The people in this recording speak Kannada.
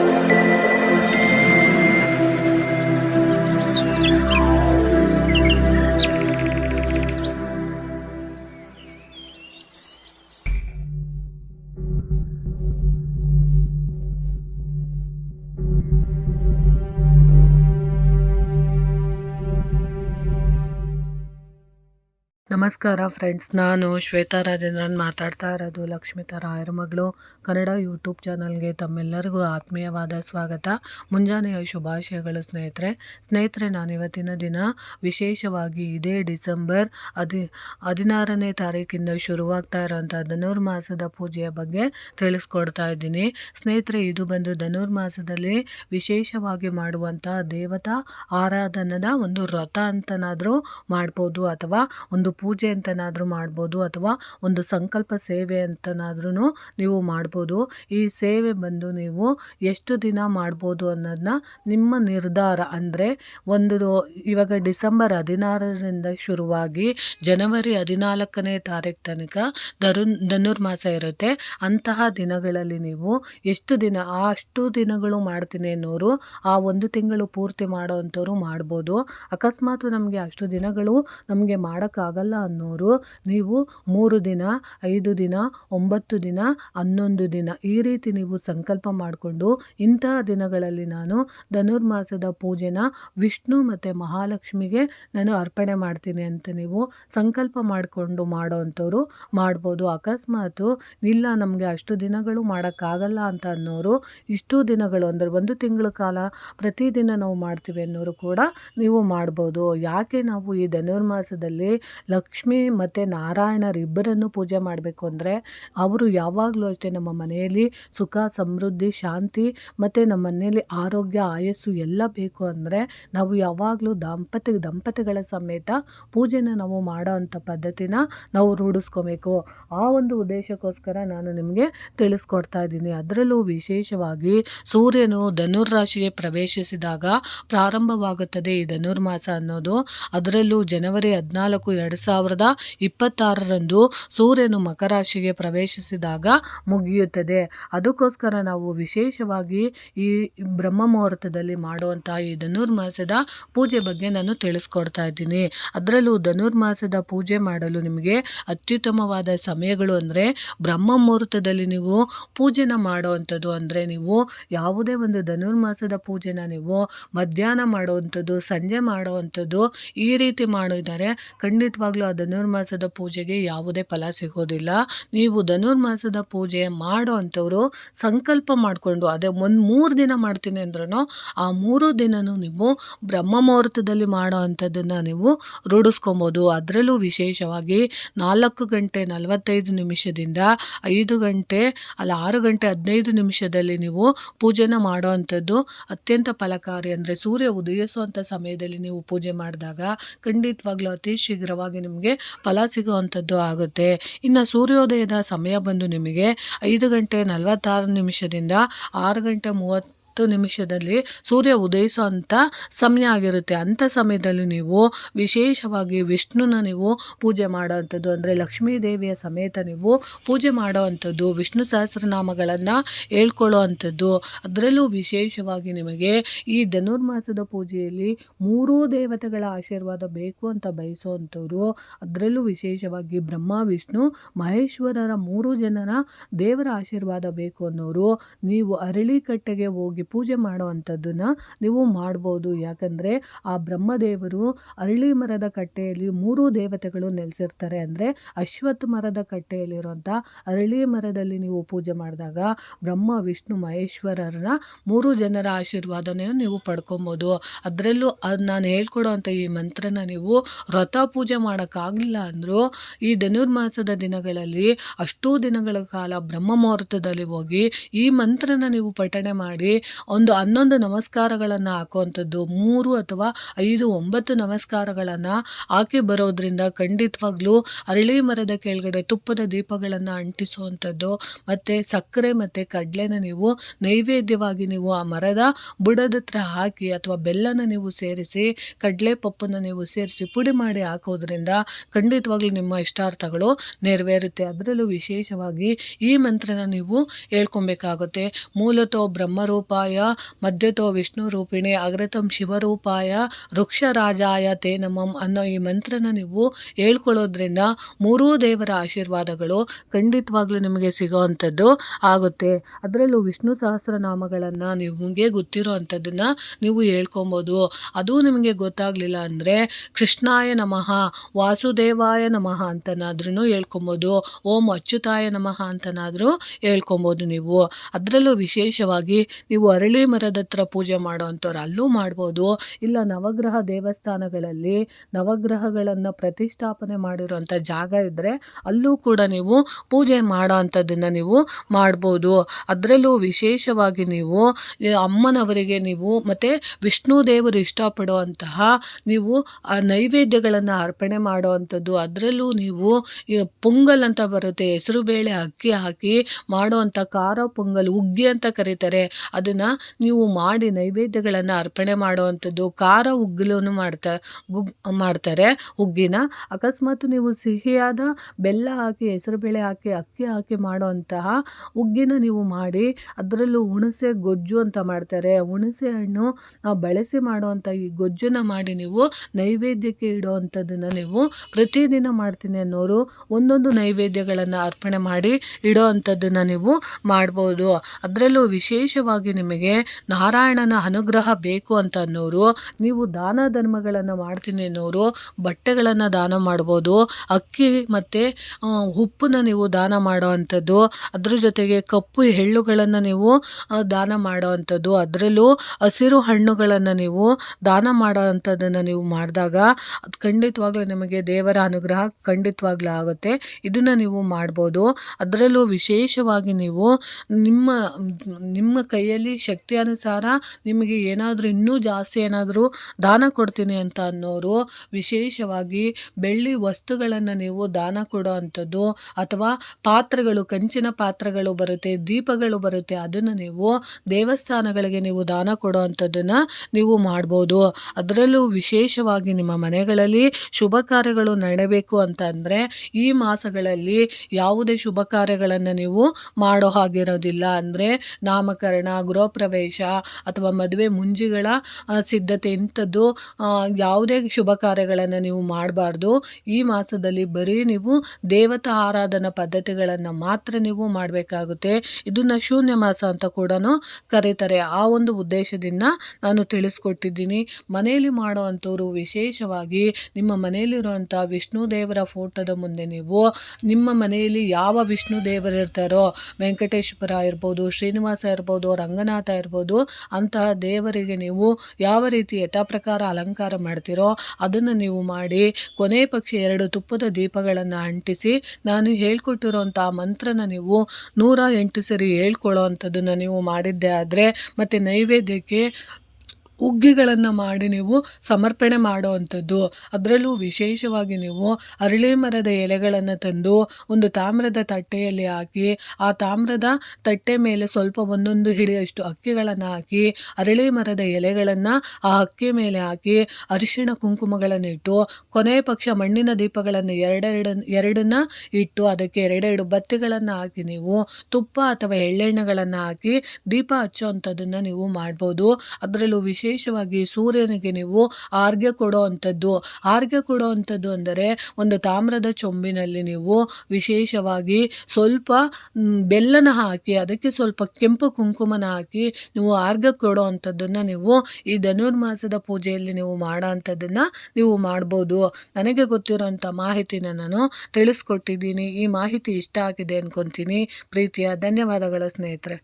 Thank you. ನಮಸ್ಕಾರ ಫ್ರೆಂಡ್ಸ್ ನಾನು ಶ್ವೇತಾ ರಾಜೇಂದ್ರನ್ ಮಾತಾಡ್ತಾ ಇರೋದು ಲಕ್ಷ್ಮಿತಾ ರಾಯರ ಮಗಳು? ಕನ್ನಡ ಯೂಟ್ಯೂಬ್ ಚಾನಲ್ಗೆ ತಮ್ಮೆಲ್ಲರಿಗೂ ಆತ್ಮೀಯವಾದ ಸ್ವಾಗತ. ಮುಂಜಾನೆಯ ಶುಭಾಶಯಗಳು ಸ್ನೇಹಿತರೆ. ಸ್ನೇಹಿತರೆ, ನಾನು ಇವತ್ತಿನ ದಿನ ವಿಶೇಷವಾಗಿ ಇದೇ ಡಿಸೆಂಬರ್ ಹದಿ, ಹದಿನಾರನೇ ತಾರೀಕಿಂದ ಶುರುವಾಗ್ತಾ ಇರೋಂಥ ಧನುರ್ಮಾಸದ ಪೂಜೆಯ ಬಗ್ಗೆ ತಿಳಿಸ್ಕೊಡ್ತಾ ಇದ್ದೀನಿ. ಸ್ನೇಹಿತರೆ, ಇದು ಬಂದು ಧನುರ್ಮಾಸದಲ್ಲಿ ವಿಶೇಷವಾಗಿ ಮಾಡುವಂಥ ದೇವತಾ ಆರಾಧನದ ಒಂದು ವ್ರತ ಅಂತನಾದರೂ ಮಾಡ್ಬೋದು ಅಥವಾ ಒಂದು ಪೂಜೆ ಅಂತನಾದರೂ ಮಾಡ್ಬೋದು ಅಥವಾ ಒಂದು ಸಂಕಲ್ಪ ಸೇವೆ ಅಂತನಾದ್ರೂ ನೀವು ಮಾಡ್ಬೋದು. ಈ ಸೇವೆ ಬಂದು ನೀವು ಎಷ್ಟು ದಿನ ಮಾಡ್ಬೋದು ಅನ್ನೋದನ್ನ ನಿಮ್ಮ ನಿರ್ಧಾರ. ಅಂದರೆ ಒಂದು ಇವಾಗ ಡಿಸೆಂಬರ್ ಹದಿನಾರರಿಂದ ಶುರುವಾಗಿ ಜನವರಿ ಹದಿನಾಲ್ಕನೇ ತಾರೀಕು ತನಕ ಧರುನ್ ಧನುರ್ಮಾಸ ಇರುತ್ತೆ. ಅಂತಹ ದಿನಗಳಲ್ಲಿ ನೀವು ಎಷ್ಟು ದಿನ, ಆ ಅಷ್ಟು ದಿನಗಳು ಮಾಡ್ತೀನಿ ಅನ್ನೋರು, ಆ ಒಂದು ತಿಂಗಳು ಪೂರ್ತಿ ಮಾಡೋ ಅಂಥವ್ರು ಮಾಡ್ಬೋದು. ಅಕಸ್ಮಾತ್ ನಮಗೆ ಅಷ್ಟು ದಿನಗಳು ನಮಗೆ ಮಾಡೋಕ್ಕಾಗಲ್ಲ ಅನ್ನೋರು ನೀವು ಮೂರು ದಿನ, ಐದು ದಿನ, ಒಂಬತ್ತು ದಿನ, ಹನ್ನೊಂದು ದಿನ ಈ ರೀತಿ ನೀವು ಸಂಕಲ್ಪ ಮಾಡಿಕೊಂಡು ಇಂತಹ ದಿನಗಳಲ್ಲಿ ನಾನು ಧನುರ್ಮಾಸದ ಪೂಜೆನ ವಿಷ್ಣು ಮತ್ತು ಮಹಾಲಕ್ಷ್ಮಿಗೆ ನಾನು ಅರ್ಪಣೆ ಮಾಡ್ತೀನಿ ಅಂತ ನೀವು ಸಂಕಲ್ಪ ಮಾಡಿಕೊಂಡು ಮಾಡೋ ಅಂಥವ್ರು ಮಾಡ್ಬೋದು. ಅಕಸ್ಮಾತು ಇಲ್ಲ ನಮಗೆ ಅಷ್ಟು ದಿನಗಳು ಮಾಡೋಕ್ಕಾಗಲ್ಲ ಅಂತ ಅನ್ನೋರು ಇಷ್ಟು ದಿನಗಳು ಅಂದರೆ ಒಂದು ತಿಂಗಳ ಕಾಲ ಪ್ರತಿದಿನ ನಾವು ಮಾಡ್ತೀವಿ ಅನ್ನೋರು ಕೂಡ ನೀವು ಮಾಡ್ಬೋದು. ಯಾಕೆ ನಾವು ಈ ಧನುರ್ಮಾಸದಲ್ಲಿ ಲಕ್ಷ್ಮಿ ಮತ್ತು ನಾರಾಯಣರಿಬ್ಬರನ್ನು ಪೂಜೆ ಮಾಡಬೇಕು ಅಂದರೆ ಅವರು ಯಾವಾಗಲೂ ಅಷ್ಟೇ ನಮ್ಮ ಮನೆಯಲ್ಲಿ ಸುಖ, ಸಮೃದ್ಧಿ, ಶಾಂತಿ ಮತ್ತು ನಮ್ಮ ಮನೆಯಲ್ಲಿ ಆರೋಗ್ಯ, ಆಯಸ್ಸು ಎಲ್ಲ ಬೇಕು ಅಂದರೆ ನಾವು ಯಾವಾಗಲೂ ದಂಪತಿ, ದಂಪತಿಗಳ ಸಮೇತ ಪೂಜೆನ ನಾವು ಮಾಡೋ ಅಂಥ ಪದ್ಧತಿನ ನಾವು ರೂಢಿಸ್ಕೋಬೇಕು. ಆ ಒಂದು ಉದ್ದೇಶಕ್ಕೋಸ್ಕರ ನಾನು ನಿಮಗೆ ತಿಳಿಸ್ಕೊಡ್ತಾ ಇದ್ದೀನಿ. ಅದರಲ್ಲೂ ವಿಶೇಷವಾಗಿ ಸೂರ್ಯನು ಧನುರ್ರಾಶಿಗೆ ಪ್ರವೇಶಿಸಿದಾಗ ಪ್ರಾರಂಭವಾಗುತ್ತದೆ ಈ ಧನುರ್ಮಾಸ ಅನ್ನೋದು. ಅದರಲ್ಲೂ ಜನವರಿ ಹದಿನಾಲ್ಕು, ಎರಡು ಸಾವಿರದ ಇಪ್ಪತ್ತಾರರಂದು ಸೂರ್ಯನು ಮಕರ ರಾಶಿಗೆ ಪ್ರವೇಶಿಸಿದಾಗ ಮುಗಿಯುತ್ತದೆ. ಅದಕ್ಕೋಸ್ಕರ ನಾವು ವಿಶೇಷವಾಗಿ ಈ ಬ್ರಹ್ಮ ಮುಹೂರ್ತದಲ್ಲಿ ಮಾಡುವಂತಹ ಈ ಧನುರ್ಮಾಸದ ಪೂಜೆ ಬಗ್ಗೆ ನಾನು ತಿಳಿಸ್ಕೊಡ್ತಾ ಇದ್ದೀನಿ. ಅದರಲ್ಲೂ ಧನುರ್ಮಾಸದ ಪೂಜೆ ಮಾಡಲು ನಿಮಗೆ ಅತ್ಯುತ್ತಮವಾದ ಸಮಯಗಳು ಅಂದರೆ ಬ್ರಹ್ಮ ಮುಹೂರ್ತದಲ್ಲಿ ನೀವು ಪೂಜೆನ ಮಾಡುವಂಥದ್ದು ಅಂದರೆ ನೀವು ಯಾವುದೇ ಒಂದು ಧನುರ್ಮಾಸದ ಪೂಜೆನ ನೀವು ಮಧ್ಯಾಹ್ನ ಮಾಡುವಂಥದ್ದು, ಸಂಜೆ ಮಾಡುವಂಥದ್ದು ಈ ರೀತಿ ಮಾಡಿದರೆ ಖಂಡಿತವಾಗ್ಲೂ ಧನುರ್ಮಾಸದ ಪೂಜೆಗೆ ಯಾವುದೇ ಫಲ ಸಿಗೋದಿಲ್ಲ. ನೀವು ಧನುರ್ಮಾಸದ ಪೂಜೆ ಮಾಡೋ ಅಂಥವ್ರು ಸಂಕಲ್ಪ ಮಾಡಿಕೊಂಡು ಅದೇ ಒಂದು ಮೂರು ದಿನ ಮಾಡ್ತೀನಿ ಅಂದ್ರೂ ಆ ಮೂರು ದಿನನೂ ನೀವು ಬ್ರಹ್ಮ ಮುಹೂರ್ತದಲ್ಲಿ ಮಾಡೋ ಅಂಥದ್ದನ್ನು ನೀವು ರೂಢಿಸ್ಕೊಬೋದು. ಅದರಲ್ಲೂ ವಿಶೇಷವಾಗಿ ನಾಲ್ಕು ಗಂಟೆ ನಲವತ್ತೈದು ನಿಮಿಷದಿಂದ ಐದು ಗಂಟೆ ಅಲ್ಲ ಆರು ಗಂಟೆ ಹದಿನೈದು ನಿಮಿಷದಲ್ಲಿ ನೀವು ಪೂಜೆನ ಮಾಡೋ ಅಂಥದ್ದು ಅತ್ಯಂತ ಫಲಕಾರಿ. ಅಂದರೆ ಸೂರ್ಯ ಉದಯಿಸುವಂಥ ಸಮಯದಲ್ಲಿ ನೀವು ಪೂಜೆ ಮಾಡಿದಾಗ ಖಂಡಿತವಾಗ್ಲೂ ಅತಿ ಶೀಘ್ರವಾಗಿ ನಿಮಗೆ ಫಲ ಸಿಗುವಂಥದ್ದು ಆಗುತ್ತೆ. ಇನ್ನು ಸೂರ್ಯೋದಯದ ಸಮಯ ಬಂದು ನಿಮಗೆ ಐದು ಗಂಟೆ ನಲವತ್ತಾರು ನಿಮಿಷದಿಂದ ಆರು ಗಂಟೆ ಮೂವತ್ತು ನಿಮಿಷದಲ್ಲಿ ಸೂರ್ಯ ಉದಯಿಸುವಂಥ ಸಮಯ ಆಗಿರುತ್ತೆ. ಅಂಥ ಸಮಯದಲ್ಲಿ ನೀವು ವಿಶೇಷವಾಗಿ ವಿಷ್ಣುನ ನೀವು ಪೂಜೆ ಮಾಡೋವಂಥದ್ದು, ಅಂದರೆ ಲಕ್ಷ್ಮೀ ದೇವಿಯ ಸಮೇತ ನೀವು ಪೂಜೆ ಮಾಡೋವಂಥದ್ದು, ವಿಷ್ಣು ಸಹಸ್ರನಾಮಗಳನ್ನು ಹೇಳ್ಕೊಳ್ಳೋ ಅಂಥದ್ದು ಅದರಲ್ಲೂ ವಿಶೇಷವಾಗಿ ನಿಮಗೆ ಈ ಧನುರ್ಮಾಸದ ಪೂಜೆಯಲ್ಲಿ ಮೂರೂ ದೇವತೆಗಳ ಆಶೀರ್ವಾದ ಬೇಕು ಅಂತ ಬಯಸುವಂಥವ್ರು, ಅದರಲ್ಲೂ ವಿಶೇಷವಾಗಿ ಬ್ರಹ್ಮ, ವಿಷ್ಣು, ಮಹೇಶ್ವರರ ಮೂರು ಜನರ ದೇವರ ಆಶೀರ್ವಾದ ಬೇಕು ಅನ್ನೋರು, ನೀವು ಅರಳಿಕಟ್ಟೆಗೆ ಹೋಗಿ ಪೂಜೆ ಮಾಡುವಂಥದ್ದನ್ನು ನೀವು ಮಾಡ್ಬೋದು. ಯಾಕಂದರೆ ಆ ಬ್ರಹ್ಮದೇವರು ಅರಳಿ ಮರದ ಕಟ್ಟೆಯಲ್ಲಿ ಮೂರು ದೇವತೆಗಳು ನೆಲೆಸಿರ್ತಾರೆ. ಅಂದರೆ ಅಶ್ವತ್ಥ ಮರದ ಕಟ್ಟೆಯಲ್ಲಿರುವಂಥ ಅರಳಿ ಮರದಲ್ಲಿ ನೀವು ಪೂಜೆ ಮಾಡಿದಾಗ ಬ್ರಹ್ಮ, ವಿಷ್ಣು ಮಹೇಶ್ವರರ ಮೂರು ಜನರ ಆಶೀರ್ವಾದನೇ ನೀವು ಪಡ್ಕೊಬೋದು. ಅದರಲ್ಲೂ ಅದು ನಾನು ಹೇಳ್ಕೊಡೋ ಅಂಥ ಈ ಮಂತ್ರನ ನೀವು ವ್ರತ ಪೂಜೆ ಮಾಡೋಕ್ಕಾಗಲಿಲ್ಲ ಅಂದರೂ ಈ ಧನುರ್ಮಾಸದ ದಿನಗಳಲ್ಲಿ ಅಷ್ಟೂ ದಿನಗಳ ಕಾಲ ಬ್ರಹ್ಮ ಮುಹೂರ್ತದಲ್ಲಿ ಹೋಗಿ ಈ ಮಂತ್ರನ ನೀವು ಪಠಣೆ ಮಾಡಿ ಒಂದು ಹನ್ನೊಂದು ನಮಸ್ಕಾರಗಳನ್ನು ಹಾಕುವಂಥದ್ದು, ಮೂರು ಅಥವಾ ಐದು, ಒಂಬತ್ತು ನಮಸ್ಕಾರಗಳನ್ನು ಹಾಕಿ ಬರೋದ್ರಿಂದ ಖಂಡಿತವಾಗ್ಲೂ ಅರಳಿ ಮರದ ಕೆಳಗಡೆ ತುಪ್ಪದ ದೀಪಗಳನ್ನು ಅಂಟಿಸುವಂಥದ್ದು, ಮತ್ತು ಸಕ್ಕರೆ ಮತ್ತು ಕಡಲೆನ ನೀವು ನೈವೇದ್ಯವಾಗಿ ನೀವು ಆ ಮರದ ಬುಡದ ಹತ್ರ ಹಾಕಿ ಅಥವಾ ಬೆಲ್ಲನ ನೀವು ಸೇರಿಸಿ, ಕಡಲೆ ಪಪ್ಪನ್ನು ನೀವು ಸೇರಿಸಿ ಪುಡಿ ಮಾಡಿ ಹಾಕೋದ್ರಿಂದ ಖಂಡಿತವಾಗ್ಲೂ ನಿಮ್ಮ ಇಷ್ಟಾರ್ಥಗಳು ನೆರವೇರುತ್ತೆ. ಅದರಲ್ಲೂ ವಿಶೇಷವಾಗಿ ಈ ಮಂತ್ರನ ನೀವು ಹೇಳ್ಕೊಬೇಕಾಗುತ್ತೆ. ಮೂಲತಃ ಬ್ರಹ್ಮರೂಪ ವಾಸುದೇವಾಯ ಮಧ್ಯತೋ ವಿಷ್ಣು ರೂಪಿಣಿ ಅಗ್ರತಂ ಶಿವರೂಪಾಯ ವೃಕ್ಷರಾಜಾಯ ತೇ ನಮಂ ಅನ್ನೋ ಈ ಮಂತ್ರನ ನೀವು ಹೇಳ್ಕೊಳ್ಳೋದ್ರಿಂದ ಮೂರೂ ದೇವರ ಆಶೀರ್ವಾದಗಳು ಖಂಡಿತವಾಗ್ಲೂ ನಿಮಗೆ ಸಿಗೋವಂಥದ್ದು ಆಗುತ್ತೆ. ಅದರಲ್ಲೂ ವಿಷ್ಣು ಸಹಸ್ರನಾಮಗಳನ್ನು ನಿಮಗೆ ಗೊತ್ತಿರೋ ಅಂಥದ್ದನ್ನು ನೀವು ಹೇಳ್ಕೊಬೋದು. ಅದು ನಿಮಗೆ ಗೊತ್ತಾಗಲಿಲ್ಲ ಅಂದರೆ ಕೃಷ್ಣಾಯ ನಮಃ, ವಾಸುದೇವಾಯ ನಮಃ ಅಂತನಾದ್ರೂ ಹೇಳ್ಕೊಬೋದು. ಓಂ ಅಚ್ಯುತಾಯ ನಮಃ ಅಂತನಾದರೂ ಹೇಳ್ಕೊಬೋದು ನೀವು. ಅದರಲ್ಲೂ ವಿಶೇಷವಾಗಿ ನೀವು ಅರಳಿ ಮರದ ಹತ್ರ ಪೂಜೆ ಮಾಡೋವಂಥವ್ರು ಅಲ್ಲೂ ಮಾಡ್ಬೋದು. ಇಲ್ಲ ನವಗ್ರಹ ದೇವಸ್ಥಾನಗಳಲ್ಲಿ ನವಗ್ರಹಗಳನ್ನು ಪ್ರತಿಷ್ಠಾಪನೆ ಮಾಡಿರುವಂಥ ಜಾಗ ಇದ್ದರೆ ಅಲ್ಲೂ ಕೂಡ ನೀವು ಪೂಜೆ ಮಾಡೋ ನೀವು ಮಾಡ್ಬೋದು. ಅದರಲ್ಲೂ ವಿಶೇಷವಾಗಿ ನೀವು ಅಮ್ಮನವರಿಗೆ ನೀವು ಮತ್ತು ವಿಷ್ಣು ದೇವರು ಇಷ್ಟಪಡುವಂತಹ ನೀವು ಆ ನೈವೇದ್ಯಗಳನ್ನು ಅರ್ಪಣೆ ಮಾಡುವಂಥದ್ದು ಅದರಲ್ಲೂ ನೀವು ಪೊಂಗಲ್ ಅಂತ ಬರುತ್ತೆ, ಹೆಸರು ಬೇಳೆ ಅಕ್ಕಿ ಹಾಕಿ ಮಾಡುವಂಥ ಖಾರ ಪೊಂಗಲ್, ಉಗ್ಗಿ ಅಂತ ಕರೀತಾರೆ. ಅದನ್ನು ನೀವು ಮಾಡಿ ನೈವೇದ್ಯಗಳನ್ನು ಅರ್ಪಣೆ ಮಾಡುವಂಥದ್ದು, ಖಾರ ಉಗ್ಗಲನ್ನು ಮಾಡ್ತಾ ಗುಗ್ ಮಾಡ್ತಾರೆ ಹುಗ್ಗಿನ ಅಕಸ್ಮಾತ್ ನೀವು ಸಿಹಿಯಾದ ಬೆಲ್ಲ ಹಾಕಿ ಹೆಸರುಬೇಳೆ ಹಾಕಿ, ಅಕ್ಕಿ ಹಾಕಿ ಮಾಡುವಂತಹ ಉಗ್ಗಿನ ನೀವು ಮಾಡಿ, ಅದರಲ್ಲೂ ಹುಣಸೆ ಗೊಜ್ಜು ಅಂತ ಮಾಡ್ತಾರೆ. ಹುಣಸೆ ಹಣ್ಣು ಬಳಸಿ ಮಾಡುವಂಥ ಈ ಗೊಜ್ಜನ್ನ ಮಾಡಿ ನೀವು ನೈವೇದ್ಯಕ್ಕೆ ಇಡುವಂಥದ್ದನ್ನು ನೀವು ಪ್ರತಿದಿನ ಮಾಡ್ತೀನಿ ಅನ್ನೋರು ಒಂದೊಂದು ನೈವೇದ್ಯಗಳನ್ನು ಅರ್ಪಣೆ ಮಾಡಿ ಇಡೋ ಅಂಥದ್ದನ್ನು ನೀವು ಮಾಡ್ಬೋದು. ಅದರಲ್ಲೂ ವಿಶೇಷವಾಗಿ ನಿಮಗೆ ನಾರಾಯಣನ ಅನುಗ್ರಹ ಬೇಕು ಅಂತ ಅನ್ನೋರು, ನೀವು ದಾನ ಧರ್ಮಗಳನ್ನು ಮಾಡ್ತೀನಿ ಅನ್ನೋರು, ಬಟ್ಟೆಗಳನ್ನು ದಾನ ಮಾಡ್ಬೋದು, ಅಕ್ಕಿ ಮತ್ತು ಉಪ್ಪನ್ನ ನೀವು ದಾನ ಮಾಡೋ ಅಂಥದ್ದು, ಅದ್ರ ಜೊತೆಗೆ ಕಪ್ಪು ಎಳ್ಳುಗಳನ್ನು ನೀವು ದಾನ ಮಾಡೋ ಅಂಥದ್ದು, ಅದರಲ್ಲೂ ಹಸಿರು ಹಣ್ಣುಗಳನ್ನು ನೀವು ದಾನ ಮಾಡೋ ಅಂಥದ್ದನ್ನು ನೀವು ಮಾಡಿದಾಗ ಅದು ಖಂಡಿತವಾಗ್ಲೂ ನಿಮಗೆ ದೇವರ ಅನುಗ್ರಹ ಖಂಡಿತವಾಗ್ಲೂ ಆಗುತ್ತೆ. ಇದನ್ನು ನೀವು ಮಾಡ್ಬೋದು. ಅದರಲ್ಲೂ ವಿಶೇಷವಾಗಿ ನೀವು ನಿಮ್ಮ ನಿಮ್ಮ ಕೈಯಲ್ಲಿ ಶಕ್ತಿ ಅನುಸಾರ ನಿಮಗೆ ಏನಾದರೂ ಇನ್ನೂ ಜಾಸ್ತಿ ಏನಾದರೂ ದಾನ ಕೊಡ್ತೀನಿ ಅಂತ ಅನ್ನೋರು ವಿಶೇಷವಾಗಿ ಬೆಳ್ಳಿ ವಸ್ತುಗಳನ್ನು ನೀವು ದಾನ ಕೊಡೋ ಅಂಥದ್ದು ಅಥವಾ ಪಾತ್ರೆಗಳು, ಕಂಚಿನ ಪಾತ್ರೆಗಳು ಬರುತ್ತೆ, ದೀಪಗಳು ಬರುತ್ತೆ, ಅದನ್ನು ನೀವು ದೇವಸ್ಥಾನಗಳಿಗೆ ನೀವು ದಾನ ಕೊಡೋ ಅಂಥದ್ದನ್ನು ನೀವು ಮಾಡ್ಬೋದು. ಅದರಲ್ಲೂ ವಿಶೇಷವಾಗಿ ನಿಮ್ಮ ಮನೆಗಳಲ್ಲಿ ಶುಭ ಕಾರ್ಯಗಳು ನಡೆಯಬೇಕು ಅಂತ ಅಂದರೆ ಈ ಮಾಸಗಳಲ್ಲಿ ಯಾವುದೇ ಶುಭ ಕಾರ್ಯಗಳನ್ನು ನೀವು ಮಾಡೋ ಹಾಗಿರೋದಿಲ್ಲ. ಅಂದರೆ ನಾಮಕರಣ, ಗೃಹ ಪ್ರವೇಶ ಅಥವಾ ಮದುವೆ ಮುಂಜಿಗಳ ಸಿದ್ಧತೆ ಇಂಥದ್ದು ಯಾವುದೇ ಶುಭ ಕಾರ್ಯಗಳನ್ನು ನೀವು ಮಾಡಬಾರ್ದು. ಈ ಮಾಸದಲ್ಲಿ ಬರೀ ನೀವು ದೇವತಾ ಆರಾಧನಾ ಪದ್ಧತಿಗಳನ್ನು ಮಾತ್ರ ನೀವು ಮಾಡಬೇಕಾಗುತ್ತೆ. ಇದನ್ನು ಶೂನ್ಯ ಮಾಸ ಅಂತ ಕೂಡ ಕರೀತಾರೆ. ಆ ಒಂದು ಉದ್ದೇಶದಿಂದ ನಾನು ತಿಳಿಸ್ಕೊಟ್ಟಿದ್ದೀನಿ. ಮನೆಯಲ್ಲಿ ಮಾಡುವಂಥವ್ರು ವಿಶೇಷವಾಗಿ ನಿಮ್ಮ ಮನೆಯಲ್ಲಿರುವಂಥ ವಿಷ್ಣು ದೇವರ ಫೋಟೋದ ಮುಂದೆ ನೀವು ನಿಮ್ಮ ಮನೆಯಲ್ಲಿ ಯಾವ ವಿಷ್ಣು ದೇವರು ಇರ್ತಾರೋ, ವೆಂಕಟೇಶ್ವರ ಇರ್ಬೋದು, ಶ್ರೀನಿವಾಸ ಇರ್ಬೋದು, ರಂಗನಾಥ ಇರ್ಬೋದು, ಅಂತಹ ದೇವರಿಗೆ ನೀವು ಯಾವ ರೀತಿ ಯಥಾಪ್ರಕಾರ ಅಲಂಕಾರ ಮಾಡ್ತೀರೋ ಅದನ್ನು ನೀವು ಮಾಡಿ, ಕೊನೆ ಪಕ್ಷ ಎರಡು ತುಪ್ಪದ ದೀಪಗಳನ್ನು ಅಂಟಿಸಿ, ನಾನು ಹೇಳ್ಕೊಟ್ಟಿರೋಂಥ ಮಂತ್ರನ ನೀವು ನೂರ ಎಂಟು ಸರಿ ಹೇಳ್ಕೊಳ್ಳೋ ಅಂಥದ್ದನ್ನು ನೀವು ಮಾಡಿದ್ದೆ ಆದರೆ ಮತ್ತು ನೈವೇದ್ಯಕ್ಕೆ ಹುಗ್ಗಿಗಳನ್ನು ಮಾಡಿ ನೀವು ಸಮರ್ಪಣೆ ಮಾಡುವಂಥದ್ದು. ಅದರಲ್ಲೂ ವಿಶೇಷವಾಗಿ ನೀವು ಅರಳಿ ಮರದ ಎಲೆಗಳನ್ನು ತಂದು ಒಂದು ತಾಮ್ರದ ತಟ್ಟೆಯಲ್ಲಿ ಹಾಕಿ, ಆ ತಾಮ್ರದ ತಟ್ಟೆ ಮೇಲೆ ಸ್ವಲ್ಪ ಒಂದೊಂದು ಹಿಡಿಯಷ್ಟು ಅಕ್ಕಿಗಳನ್ನು ಹಾಕಿ, ಅರಳಿ ಮರದ ಎಲೆಗಳನ್ನು ಆ ಅಕ್ಕಿ ಮೇಲೆ ಹಾಕಿ, ಅರಿಶಿಣ ಕುಂಕುಮಗಳನ್ನು ಇಟ್ಟು ಕೊನೆಯ ಪಕ್ಷ ಮಣ್ಣಿನ ದೀಪಗಳನ್ನು ಎರಡೆರಡು, ಎರಡನ್ನ ಇಟ್ಟು ಅದಕ್ಕೆ ಎರಡೆರಡು ಬತ್ತಿಗಳನ್ನು ಹಾಕಿ ನೀವು ತುಪ್ಪ ಅಥವಾ ಎಳ್ಳೆಣ್ಣೆಗಳನ್ನು ಹಾಕಿ ದೀಪ ಹಚ್ಚುವಂಥದ್ದನ್ನು ನೀವು ಮಾಡ್ಬೋದು. ಅದರಲ್ಲೂ ವಿಶೇಷ ವಿಶೇಷವಾಗಿ ಸೂರ್ಯನಿಗೆ ನೀವು ಆರ್ಘ್ಯ ಕೊಡೋ ಅಂಥದ್ದು. ಆರ್ಘ್ಯ ಕೊಡೋ ಅಂಥದ್ದು ಅಂದರೆ ಒಂದು ತಾಮ್ರದ ಚೊಂಬಿನಲ್ಲಿ ನೀವು ವಿಶೇಷವಾಗಿ ಸ್ವಲ್ಪ ಬೆಲ್ಲನ ಹಾಕಿ, ಅದಕ್ಕೆ ಸ್ವಲ್ಪ ಕೆಂಪು ಕುಂಕುಮನ ಹಾಕಿ ನೀವು ಆರ್ಘ್ಯ ಕೊಡೋ ಅಂಥದ್ದನ್ನು ನೀವು ಈ ಧನುರ್ಮಾಸದ ಪೂಜೆಯಲ್ಲಿ ನೀವು ಮಾಡೋ ಅಂಥದ್ದನ್ನು ನೀವು ಮಾಡ್ಬೋದು. ನನಗೆ ಗೊತ್ತಿರೋಂಥ ಮಾಹಿತಿನ ನಾನು ತಿಳಿಸ್ಕೊಟ್ಟಿದ್ದೀನಿ. ಈ ಮಾಹಿತಿ ಇಷ್ಟ ಆಗಿದೆ ಅಂದ್ಕೊತೀನಿ ಪ್ರೀತಿಯ ಧನ್ಯವಾದಗಳ ಸ್ನೇಹಿತರೆ.